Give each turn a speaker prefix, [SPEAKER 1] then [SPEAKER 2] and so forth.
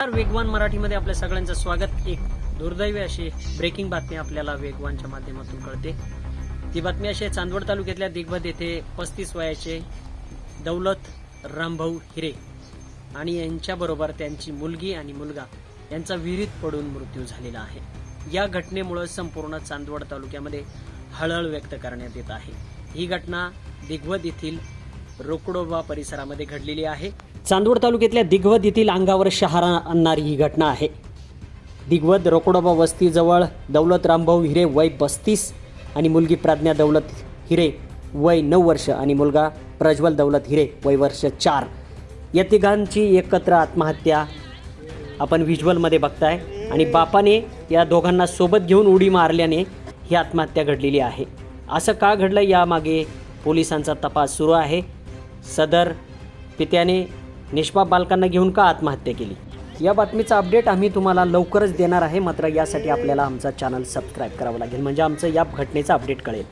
[SPEAKER 1] नमस्कार वेगवान मराठीमध्ये आपल्या सगळ्यांचं स्वागत. एक दुर्दैवी अशी ब्रेकिंग बातमी आपल्याला वेगवानच्या माध्यमातून कळते. ती बातमी अशी चांदवड तालुक्यातल्या दिग्वत येथे पस्तीस वयाचे दौलत रामभाऊ हिरे आणि यांच्याबरोबर त्यांची मुलगी आणि मुलगा यांचा विहिरीत पडून मृत्यू झालेला आहे. या घटनेमुळे संपूर्ण चांदवड तालुक्यामध्ये हळहळ व्यक्त करण्यात येत आहे. ही घटना दिग्वद येथील रोकडोबा परिसरामध्ये घडलेली आहे. चांदवड तालुक्यातल्या दिग्वद येथील अंगावर शहारा आणणारी ही घटना आहे. दिग्वद रोकडोबा वस्तीजवळ दौलत रामभाऊ हिरे वय बस्तीस आणि मुलगी प्रज्ञा दौलत हिरे वय नऊ वर्ष आणि मुलगा प्रज्वल दौलत हिरे वय वर्ष चार. या तिघांची एकत्र आत्महत्या आपण व्हिज्युअलमध्ये बघताय आणि बापाने या दोघांना सोबत घेऊन उडी मारल्याने ही आत्महत्या घडलेली आहे. असं का घडलं यामागे पोलिसांचा तपास सुरू आहे. सदर पित्याने निष्पाप बालकांना घेऊन का आत्महत्या केली? या बातमीचा अपडेट आम्ही तुम्हाला लवकरच देणार आहे मात्र यासाठी आपल्याला आमचा चॅनल सबस्क्राईब करावं लागेल. म्हणजे आमचं या घटनेचा अपडेट कळेल.